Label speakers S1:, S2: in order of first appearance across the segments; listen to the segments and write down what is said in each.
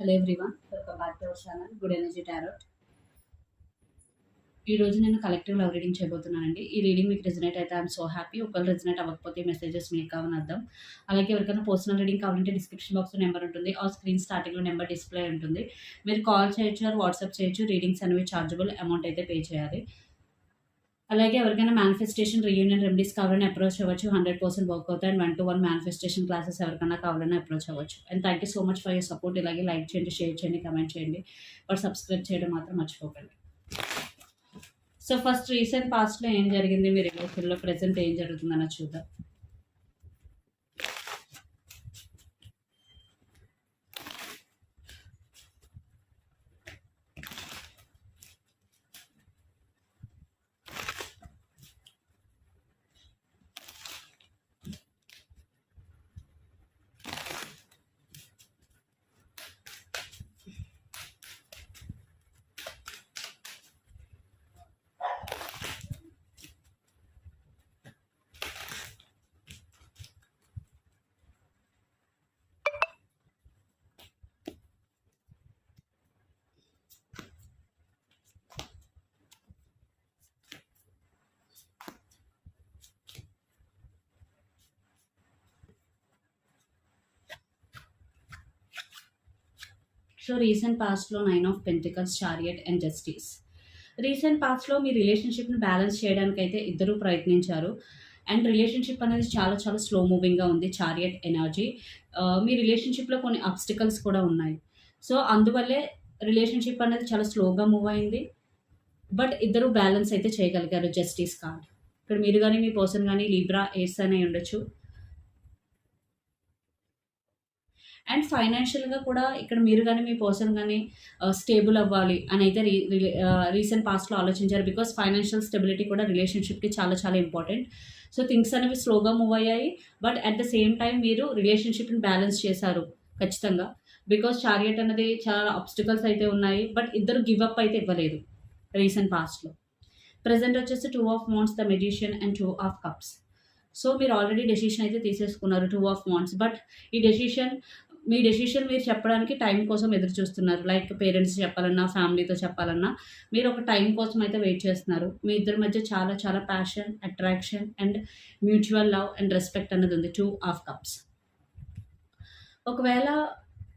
S1: Hello everyone welcome back to our channel good energy tarot ఈరోజు నేను collective love reading చేయబోతున్నానండి. ఈ reading మీకు రిజనేట్ అయితే ఐఎమ్ సో హ్యాపీ ఒకవేళ రిజనేట్ అవ్వకపోతే మెసేజెస్ మీకు కావని అర్థం. అలాగే ఎవరికైనా పర్సనల్ రీడింగ్ కావాలంటే డిస్క్రిప్షన్ బాక్స్లో నెంబర్ ఉంటుంది. ఆ స్క్రీన్ స్టార్టింగ్లో నెంబర్ డిస్ప్లే ఉంటుంది. మీరు కాల్ చేయొచ్చు ఆర్ వాట్సాప్ చేయొచ్చు. రీడింగ్స్ అనేవి చార్జబుల్ అమౌంట్ అయితే పే చేయాలి. అలాగే ఎవరికైనా మేనిఫెస్టేషన్ రీయూనియన్ రెమెడీస్ కావాలని అప్రోచ్ అవ్వచ్చు. హండ్రెడ్ పర్సెంట్ వర్క్ అవుతాయి. And one to one manifestation classes ఎవరికైనా కావాలని అప్రోచ్ అవ్వచ్చు. And thank you so much for your support ఇలాగే లైక్ చేయండి షేర్ చేయండి కమెంట్ చేయండి. బట్ సబ్స్క్రైబ్ చేయడం మాత్రం మర్చిపోకండి. సో ఫస్ట్ రీసెంట్ పాస్ట్లో ఏం జరిగింది? మీ రిలేషన్లో ప్రజెంట్ ఏం జరుగుతుందన్న చూద్దాం. సో రీసెంట్ పాస్ట్లో nine of pentacles chariot and justice recent పాస్ట్లో మీ రిలేషన్షిప్ని బ్యాలెన్స్ చేయడానికి అయితే ప్రయత్నించారు. అండ్ రిలేషన్షిప్ అనేది చాలా చాలా స్లో మూవింగ్గా ఉంది చారియట్ ఎనర్జీ uh, మీ రిలేషన్షిప్లో కొన్ని అబ్స్టికల్స్ కూడా ఉన్నాయి. సో అందువల్లే రిలేషన్షిప్ అనేది చాలా స్లోగా మూవ్ అయింది. బట్ ఇద్దరు బ్యాలెన్స్ అయితే చేయగలిగారు జస్టిస్ కార్డ్ ఇక్కడ మీరు కానీ మీ పర్సన్ కానీ లీబ్రా ఏస్ అనే ఉండొచ్చు. అండ్ ఫైనాన్షియల్గా కూడా ఇక్కడ మీరు కానీ మీ పర్సన్ కానీ స్టేబుల్ అవ్వాలి అని అయితే రీ రీసెంట్ పాస్ట్లో ఆలోచించారు. బికాస్ ఫైనాన్షియల్ స్టెబిలిటీ కూడా రిలేషన్షిప్కి చాలా చాలా ఇంపార్టెంట్. సో థింగ్స్ అనేవి స్లోగా మూవ్ అయ్యాయి. But at the same time మీరు రిలేషన్షిప్ని బ్యాలెన్స్ చేశారు ఖచ్చితంగా. బికాస్ చారియట్ అనేది చాలా అబ్స్టికల్స్ అయితే ఉన్నాయి. బట్ ఇద్దరు గివ్ అప్ అయితే ఇవ్వలేదు రీసెంట్ పాస్ట్లో. ప్రజెంట్ వచ్చేసి two of wands the magician and two of cups. So మీరు ఆల్రెడీ డెసిషన్ అయితే తీసేసుకున్నారు టూ ఆఫ్ మౌంట్స్ బట్ ఈ డెసిషన్ మీ డెసిషన్ మీరు చెప్పడానికి టైం కోసం ఎదురు చూస్తున్నారు. లైక్ పేరెంట్స్ చెప్పాలన్నా ఫ్యామిలీతో చెప్పాలన్నా మీరు ఒక టైం కోసం అయితే వెయిట్ చేస్తున్నారు. మీ ఇద్దరి మధ్య చాలా చాలా passion attraction and mutual love and respect అనేది ఉంది. టూ ఆఫ్ కప్స్ ఒకవేళ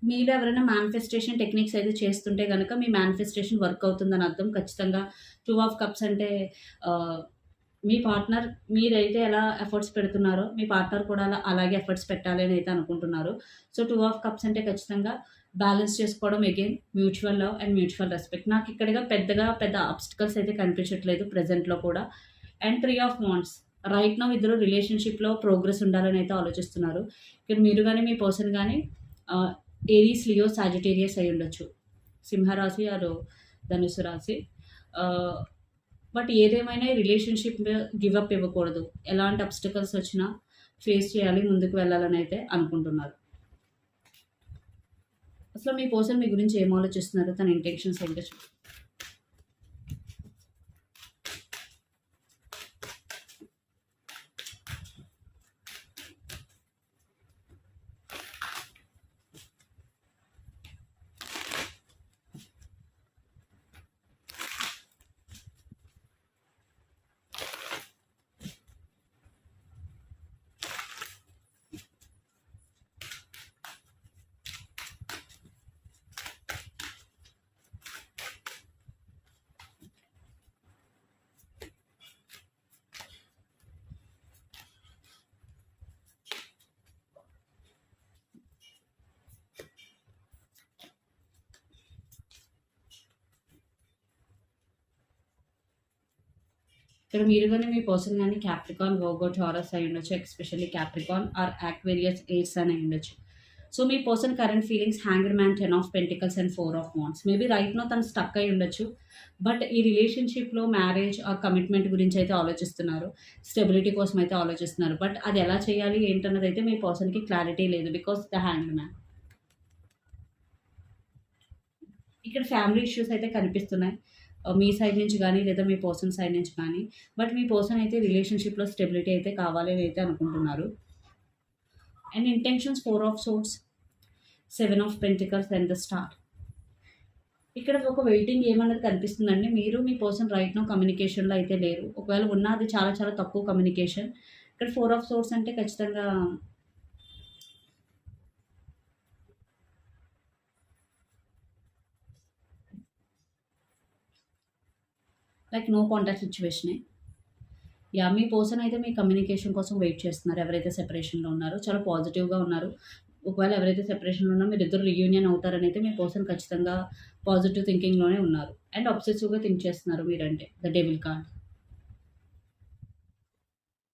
S1: మీరు ఎవరైనా మేనిఫెస్టేషన్ టెక్నిక్స్ అయితే చేస్తుంటే కనుక మీ మేనిఫెస్టేషన్ వర్క్ అవుతుందని అర్థం. ఖచ్చితంగా టూ ఆఫ్ కప్స్ అంటే uh, మీ పార్ట్నర్ మీరైతే ఎలా ఎఫర్ట్స్ పెడుతున్నారో మీ పార్ట్నర్ కూడా అలా అలాగే ఎఫర్ట్స్ పెట్టాలి అని అయితే అనుకుంటున్నారు. సో టూ ఆఫ్ కప్స్ అంటే ఖచ్చితంగా బ్యాలెన్స్ చేసుకోవడం again mutual love and mutual respect నాకు ఇక్కడగా పెద్దగా పెద్ద ఆబ్స్టికల్స్ అయితే కనిపించట్లేదు ప్రజెంట్లో కూడా. And three of wands right now ఇద్దరు రిలేషన్షిప్లో ప్రోగ్రెస్ ఉండాలని అయితే ఆలోచిస్తున్నారు. ఇక్కడ మీరు కానీ మీ పర్సన్ కానీ ఏరీస్ లియో సాజిటేరియస్ అయి ఉండొచ్చు. సింహరాశి ఆరు ధనుసు రాశి. బట్ ఏదేమైనా రిలేషన్షిప్ గివప్ ఇవ్వకూడదు. ఎలాంటి అబ్స్టికల్స్ వచ్చినా ఫేస్ చేయాలి ముందుకు వెళ్ళాలని అయితే అనుకుంటున్నారు. అసలు మీ పర్సన్ మీ గురించి ఏం ఆలోచిస్తున్నారు? తన ఇంటెన్షన్స్ ఏంటో ఇక్కడ మీరు కానీ మీ పర్సన్ కానీ క్యాప్రికాన్ వర్గో టారస్ అయి ఉండొచ్చు especially Capricorn or Aquarius airs అని ఉండొచ్చు సో మీ person current feelings hanger man ten of pentacles and four of wands maybe right now తను స్టక్ అయి ఉండొచ్చు బట్ ఈ రిలేషన్షిప్లో మ్యారేజ్ ఆ కమిట్మెంట్ గురించి అయితే ఆలోచిస్తున్నారు స్టెబిలిటీ కోసం అయితే ఆలోచిస్తున్నారు బట్ అది ఎలా చేయాలి ఏంటన్నది అయితే మీ పర్సన్కి క్లారిటీ లేదు బికాస్ ద హ్యాంగర్ మ్యాన్ ఇక్కడ ఫ్యామిలీ ఇష్యూస్ అయితే కనిపిస్తున్నాయి Uh, మీ సైడ్ నుంచి కానీ లేదా మీ పర్సన్ సైడ్ నుంచి కానీ బట్ మీ పర్సన్ అయితే రిలేషన్షిప్లో స్టెబిలిటీ అయితే కావాలి అని అయితే అనుకుంటున్నారు. And intentions four of swords seven of pentacles and the star ఇక్కడ ఒక వెయిటింగ్ ఏమన్నది కనిపిస్తుందండి మీరు మీ పర్సన్ రైట్ నో కమ్యూనికేషన్లో అయితే లేరు. ఒకవేళ ఉన్న అది చాలా చాలా తక్కువ కమ్యూనికేషన్ ఇక్కడ ఫోర్ ఆఫ్ సోర్స్ అంటే ఖచ్చితంగా లైక్ నో కాంటాక్ట్ సిచ్యువేషనే. యా మీ పర్సన్ అయితే మీ కమ్యూనికేషన్ కోసం వెయిట్ చేస్తున్నారు. ఎవరైతే సెపరేషన్లో ఉన్నారో చాలా పాజిటివ్గా ఉన్నారు. ఒకవేళ ఎవరైతే సెపరేషన్లో ఉన్నా మీరు ఇద్దరు రియూనియన్ అవుతారని అయితే మీ పర్సన్ ఖచ్చితంగా పాజిటివ్ థింకింగ్లోనే ఉన్నారు. అండ్ అబ్సెసివ్గా థింక్ చేస్తున్నారు మీరంటే ద డెవిల్ కార్డ్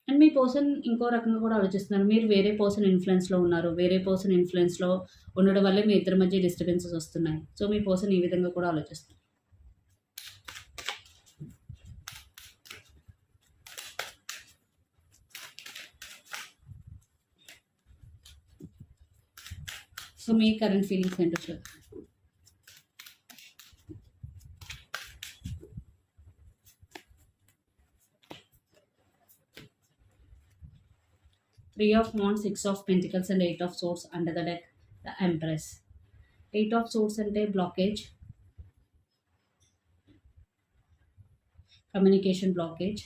S1: అండ్ మీ పర్సన్ ఇంకో రకంగా కూడా ఆలోచిస్తున్నారు. మీరు వేరే పర్సన్ ఇన్ఫ్లుయెన్స్లో ఉన్నారు. వేరే పర్సన్ ఇన్ఫ్లుయెన్స్లో ఉండడం వల్లే మీ ఇద్దరి మధ్య డిస్టర్బెన్సెస్ వస్తున్నాయి. సో మీ పర్సన్ ఈ విధంగా కూడా ఆలోచిస్తున్నారు. So make current feelings and flow. Three of Wands, Six of Pentacles and Eight of Swords under the deck, the Empress. Eight of Swords and a blockage. Communication blockage.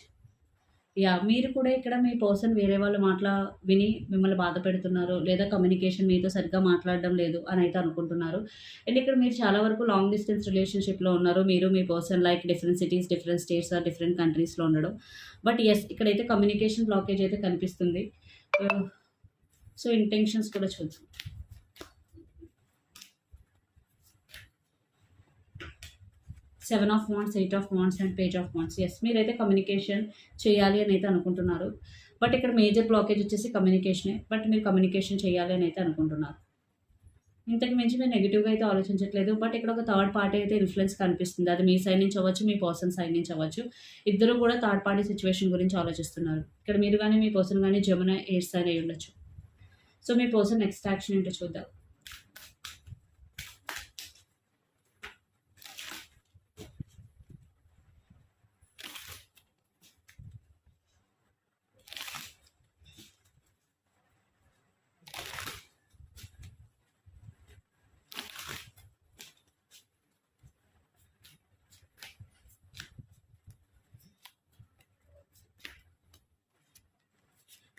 S1: Yeah మీరు కూడా ఇక్కడ మీ person వేరే వాళ్ళు మాట్లా విని మిమ్మల్ని బాధ పెడుతున్నారు లేదా కమ్యూనికేషన్ మీతో సరిగ్గా మాట్లాడడం లేదు అని అయితే అనుకుంటున్నారు. అండ్ ఇక్కడ మీరు చాలా వరకు లాంగ్ డిస్టెన్స్ రిలేషన్షిప్లో ఉన్నారు. మీరు మీ person like different cities different states or different కంట్రీస్లో ఉండడం. బట్ ఎస్ ఇక్కడైతే కమ్యూనికేషన్ బ్లాకేజ్ అయితే కనిపిస్తుంది. Uh, సో ఇంటెన్షన్స్ కూడా చూద్దాం. Seven of wands eight of wands and page of wands yes మీరైతే కమ్యూనికేషన్ చేయాలి అని అయితే అనుకుంటున్నారు. బట్ ఇక్కడ మేజర్ బ్లాకేజ్ వచ్చేసి కమ్యూనికేషనే బట్ మీరు కమ్యూనికేషన్ చేయాలి అని అయితే అనుకుంటున్నారు. ఇంతకు మించి మీరు నెగిటివ్గా అయితే ఆలోచించట్లేదు. బట్ ఇక్కడ ఒక థర్డ్ పార్టీ అయితే ఇన్ఫ్లుయెన్స్ కనిపిస్తుంది. అది మీ సైడ్ నుంచి అవ్వచ్చు మీ పర్సన్ సైడ్ నుంచి అవ్వచ్చు. ఇద్దరు కూడా థర్డ్ పార్టీ సిచ్యువేషన్ గురించి ఆలోచిస్తున్నారు. ఇక్కడ మీరు కానీ మీ పర్సన్ కానీ జమున ఎయిర్ సైన్ అయి ఉండొచ్చు. సో మీ పర్సన్ నెక్స్ట్ యాక్షన్ ఏంటో చూద్దాం.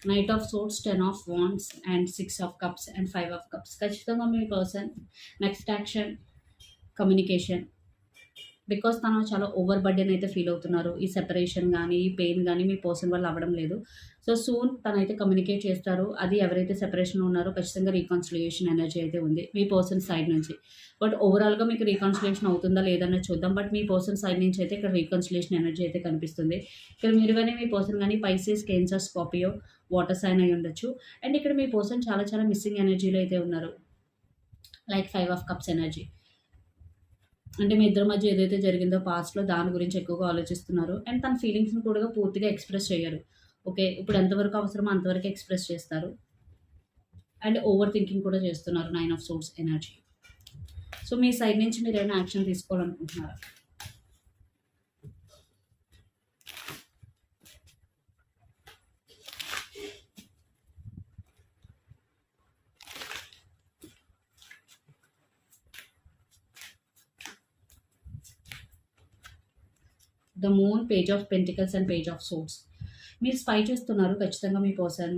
S1: Knight of swords ten of wands and six of cups and five of cups ఖచ్చితంగా మీ person next action communication because తను చాలా ఓవర్ బర్డెన్ అయితే ఫీల్ అవుతున్నారు. ఈ సెపరేషన్ కానీ ఈ పెయిన్ కానీ మీ పర్సన్ వల్ల అవ్వడం లేదు. సో సూన్ తనైతే కమ్యూనికేట్ చేస్తారు. అది ఎవరైతే సెపరేషన్ ఉన్నారో ఖచ్చితంగా రీకాన్సిలియేషన్ ఎనర్జీ అయితే ఉంది మీ పర్సన్ సైడ్ నుంచి. బట్ ఓవరాల్గా మీకు రీకాన్సిలేషన్ అవుతుందా లేదన్నది చూద్దాం. బట్ మీ పర్సన్ సైడ్ నుంచి అయితే ఇక్కడ రీకాన్సిలేషన్ ఎనర్జీ అయితే కనిపిస్తుంది. ఇక్కడ మీరు కానీ మీ పర్సన్ కానీ Pisces Cancer Scorpio water sign అయి ఉండొచ్చు. అండ్ ఇక్కడ మీ పర్సన్ చాలా చాలా మిస్సింగ్ ఎనర్జీలో అయితే ఉన్నారు. Like five of cups energy అంటే మీ ఇద్దరి మధ్య ఏదైతే జరిగిందో పాస్ట్లో దాని గురించి ఎక్కువగా ఆలోచిస్తున్నారు. అండ్ తన ఫీలింగ్స్ని కూడా పూర్తిగా ఎక్స్ప్రెస్ చేయరు. ఓకే ఇప్పుడు ఎంతవరకు అవసరమో అంతవరకు ఎక్స్ప్రెస్ చేస్తారు. అండ్ ఓవర్ థింకింగ్ కూడా చేస్తున్నారు nine of swords energy so me side నుంచి మీరు ఏమైనా action తీసుకోవాలనుకుంటున్నారా? The moon page of pentacles and page of swords మీరు స్పై చేస్తున్నారు ఖచ్చితంగా మీ పర్సన్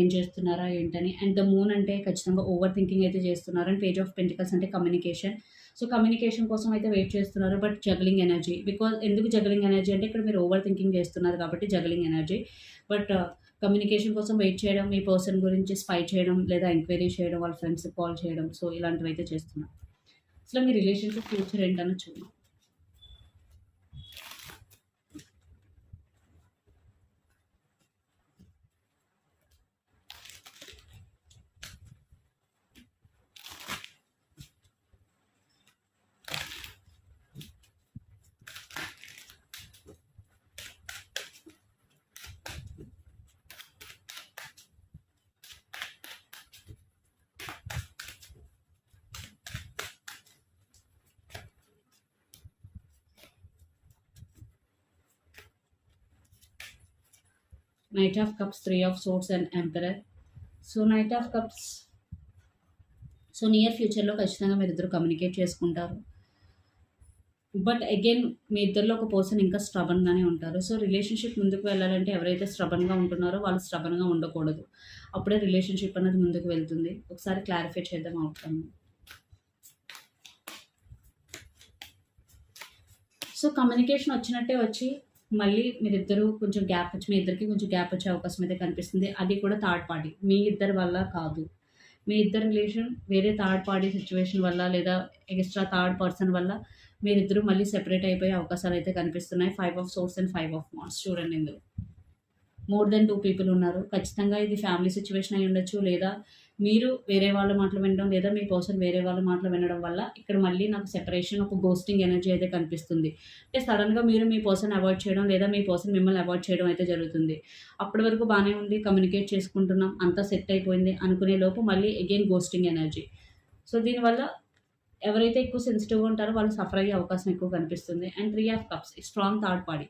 S1: ఏం చేస్తున్నారా ఏంటని. అండ్ ద మూన్ అంటే ఖచ్చితంగా ఓవర్ థింకింగ్ అయితే చేస్తున్నారు అండ్ పేజ్ ఆఫ్ పెంటికల్స్ అంటే కమ్యూనికేషన్ సో కమ్యూనికేషన్ కోసం అయితే వెయిట్ చేస్తున్నారు బట్ జగలింగ్ ఎనర్జీ బికాజ్ ఎందుకు జగలింగ్ ఎనర్జీ అంటే ఇక్కడ మీరు ఓవర్ థింకింగ్ చేస్తున్నారు కాబట్టి జగలింగ్ ఎనర్జీ బట్ కమ్యూనికేషన్ కోసం వెయిట్ చేయడం మీ పర్సన్ గురించి స్పై చేయడం లేదా ఎంక్వైరీ చేయడం వాళ్ళ ఫ్రెండ్స్కి కాల్ చేయడం సో ఇలాంటివి అయితే చేస్తున్నారు. అసలు మీ రిలేషన్షిప్ ఫ్యూచర్ ఏంటనో చూద్దాం Knight of Cups, Three of Swords, and Emperor. So knight of cups so near ఫ్యూచర్లో ఖచ్చితంగా మీరు ఇద్దరు కమ్యూనికేట్ చేసుకుంటారు. బట్ అగైన్ మీ ఇద్దరిలో ఒక పర్సన్ ఇంకా స్ట్రబన్గానే ఉంటారు. సో రిలేషన్షిప్ ముందుకు వెళ్ళాలంటే ఎవరైతే స్ట్రబన్గా ఉంటున్నారో వాళ్ళు స్ట్రబన్గా ఉండకూడదు. అప్పుడే రిలేషన్షిప్ అనేది ముందుకు వెళ్తుంది. ఒకసారి క్లారిఫై చేద్దాం అవుతాము సో కమ్యూనికేషన్ వచ్చినట్టే వచ్చి మళ్ళీ మీరిద్దరూ కొంచెం గ్యాప్ వచ్చి మీ ఇద్దరికి కొంచెం గ్యాప్ వచ్చే అవకాశం అయితే కనిపిస్తుంది. అది కూడా థర్డ్ పార్టీ మీ ఇద్దరి వల్ల కాదు. మీ ఇద్దరు రిలేషన్ వేరే థర్డ్ పార్టీ సిచ్యువేషన్ వల్ల లేదా ఎక్స్ట్రా థర్డ్ పర్సన్ వల్ల మీరిద్దరూ మళ్ళీ సెపరేట్ అయిపోయే అవకాశాలు అయితే కనిపిస్తున్నాయి. Five of swords and five of marks చూడండి ఇందులో. మోర్ దెన్ టూ పీపుల్ ఉన్నారు. ఖచ్చితంగా ఇది ఫ్యామిలీ సిచ్యువేషన్ అయి ఉండొచ్చు. లేదా మీరు వేరే వాళ్ళ మాటలు వినడం లేదా మీ పర్సన్ వేరే వాళ్ళ మాటలు వినడం వల్ల ఇక్కడ మళ్ళీ నాకు సెపరేషన్ ఒక గోస్టింగ్ ఎనర్జీ అయితే కనిపిస్తుంది. అంటే సడన్గా మీరు మీ పర్సన్ అవాయిడ్ చేయడం లేదా మీ పర్సన్ మిమ్మల్ని అవాయిడ్ చేయడం అయితే జరుగుతుంది. అప్పటి వరకు బాగానే ఉంది కమ్యూనికేట్ చేసుకుంటున్నాం అంతా సెట్ అయిపోయింది అనుకునే లోపు మళ్ళీ అగైన్ గోస్టింగ్ ఎనర్జీ సో దీనివల్ల ఎవరైతే ఎక్కువ సెన్సిటివ్గా ఉంటారో వాళ్ళు సఫర్ అయ్యే అవకాశం ఎక్కువ కనిపిస్తుంది. And three of cups strong third party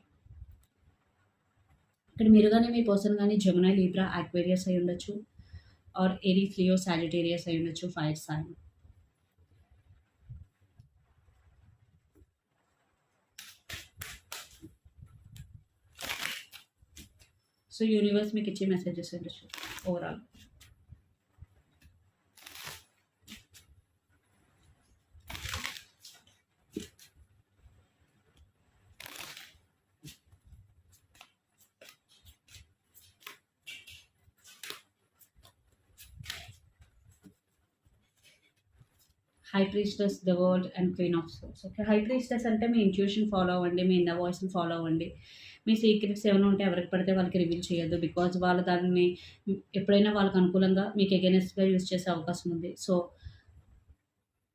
S1: ఇక్కడ మీరు కానీ మీ పర్సన్ కానీ జమునా లీబ్రా యాక్వేరియస్ అయి ఉండొచ్చు. ఆర్ ఎరీస్ లియో సాజిటేరియస్ అయి ఉండొచ్చు ఫైర్ సైన్ సో యూనివర్స్ మీకు ఇచ్చే మెసేజెస్ ఉండొచ్చు overall high priestess the world and queen of swords okay high priestess అంటే మీ ఇంట్యూషన్ ఫాలో అవ్వండి మీ ఇన్న వాయిస్ని ఫాలో అవ్వండి. మీ సీక్రెట్స్ ఏమైనా ఉంటే ఎవరికి పడితే వాళ్ళకి రివీల్ చేయొద్దు బికాజ్ వాళ్ళు దాన్ని ఎప్పుడైనా వాళ్ళకి అనుకూలంగా మీకు ఎగెనెస్ట్గా యూజ్ చేసే అవకాశం ఉంది. సో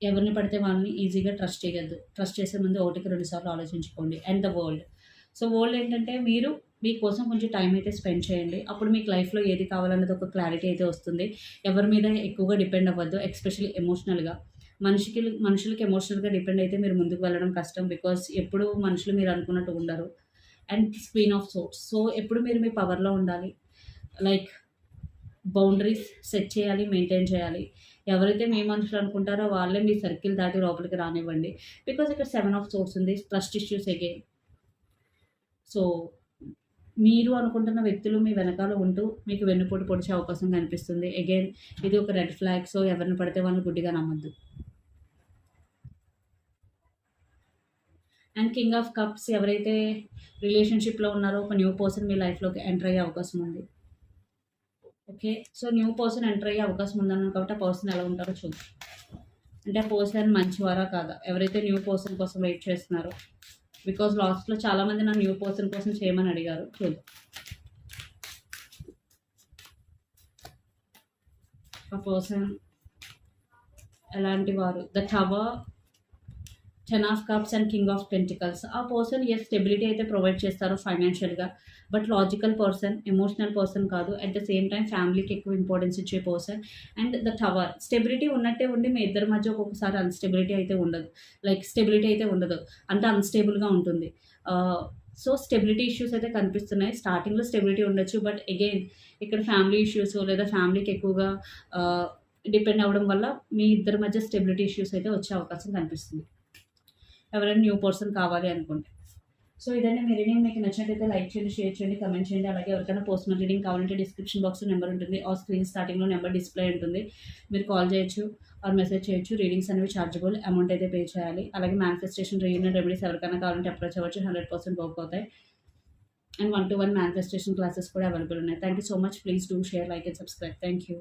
S1: ఎవరిని పడితే వాళ్ళని ఈజీగా ట్రస్ట్ చేయొద్దు. ట్రస్ట్ చేసే ముందు ఒకటికి రెండు సార్లు ఆలోచించుకోండి. And the world so world ఏంటంటే మీరు మీకోసం కొంచెం టైం అయితే స్పెండ్ చేయండి. అప్పుడు మీకు లైఫ్లో ఏది కావాలన్నది ఒక క్లారిటీ అయితే వస్తుంది. ఎవరి మీద ఎక్కువగా డిపెండ్ అవ్వద్దు ఎస్పెషల్లీ ఎమోషనల్గా మనిషికి మనుషులకి ఎమోషనల్గా డిపెండ్ అయితే మీరు ముందుకు వెళ్ళడం కష్టం బికాస్ ఎప్పుడు మనుషులు మీరు అనుకున్నట్టు ఉండరు. And screen of swords so ఎప్పుడు మీరు మీ పవర్లో ఉండాలి. లైక్ బౌండరీస్ సెట్ చేయాలి మెయింటైన్ చేయాలి. ఎవరైతే మీ మనుషులు అనుకుంటారో వాళ్ళే మీ సర్కిల్ దాటి లోపలికి రానివ్వండి. బికాజ్ ఇక్కడ సెవెన్ ఆఫ్ సోర్స్ ఉంది. ట్రస్ట్ ఇష్యూస్ అగైన్ సో మీరు అనుకుంటున్న వ్యక్తులు మీ వెనకాల ఉంటూ మీకు వెన్నుపోటు పొడిచే అవకాశం కనిపిస్తుంది. అగైన్ ఇది ఒక రెడ్ ఫ్లాగ్ సో ఎవరిని పడితే వాళ్ళని గుడ్డిగా నమ్మద్దు. అండ్ కింగ్ ఆఫ్ కప్స్ ఎవరైతే రిలేషన్షిప్లో ఉన్నారో ఒక న్యూ పర్సన్ మీ లైఫ్లోకి ఎంటర్ అయ్యే అవకాశం ఉంది. Okay? So new person enter అయ్యే అవకాశం ఉందన్నాను కాబట్టి ఆ పర్సన్ ఎలా ఉంటారో చూద్దాం. అంటే ఆ పర్సన్ మంచివారా కాదా? ఎవరైతే న్యూ పర్సన్ కోసం వెయిట్ చేస్తున్నారో. బికాజ్ లాస్ట్లో చాలామంది నా న్యూ పర్సన్ కోసం చేయమని అడిగారు. చూద్దాం. ఆ పర్సన్ ఎలాంటి వారు? The tower ten of cups and king of pentacles ఆ పర్సన్ ఎస్ స్టెబిలిటీ అయితే ప్రొవైడ్ చేస్తారు ఫైనాన్షియల్గా but logical person emotional person కాదు. అట్ ద సేమ్ టైం ఫ్యామిలీకి ఎక్కువ ఇంపార్టెన్స్ ఇచ్చే person and the tower stability ఉన్నట్టే ఉండి మీ ఇద్దరి మధ్య ఒక్కొక్కసారి అన్స్టెబిలిటీ అయితే ఉండదు. లైక్ స్టెబిలిటీ అయితే ఉండదు. అంటే అన్స్టేబుల్గా ఉంటుంది. సో స్టెబిలిటీ ఇష్యూస్ అయితే కనిపిస్తున్నాయి. స్టార్టింగ్లో స్టెబిలిటీ ఉండొచ్చు. బట్ అగైన్ ఇక్కడ ఫ్యామిలీ ఇష్యూస్ లేదా ఫ్యామిలీకి ఎక్కువగా డిపెండ్ అవ్వడం వల్ల మీ ఇద్దరి మధ్య స్టెబిలిటీ ఇష్యూస్ అయితే వచ్చే అవకాశం కనిపిస్తుంది. ఎవరైనా న్యూ పర్సన్ కావాలి అనుకుంటే. సో ఇదండి మీ రీడింగ్. మీకు నచ్చినట్లయితే లైక్ చేయండి షేర్ చేయండి కమెంట్ చేయండి. అలాగే ఎవరికైనా పర్సనల్ రీడింగ్ కావాలంటే డిస్క్రిప్షన్ బాక్స్లో నెంబర్ ఉంటుంది. ఆ స్క్రీన్ స్టార్టింగ్లో నెంబర్ డిస్ప్లే ఉంటుంది. మీరు కాల్ చేయొచ్చు ఆర్ మెసేజ్ చేయొచ్చు. రీడింగ్స్ అనేవి చార్జబుల్ అమౌంట్ అయితే పే చేయాలి. అలాగే మేనిఫెస్టేషన్ రీయూనియన్ రెమెడీస్ ఎవరికైనా కావాలంటే అప్రోచ్ అవ్వచ్చు. హండ్రెడ్ పర్సెంట్ వర్క్ అవుతాయి. And one to one manifestation classes కూడా అవైలబుల్ ఉన్నాయి. Thank you so much please do share like and subscribe thank you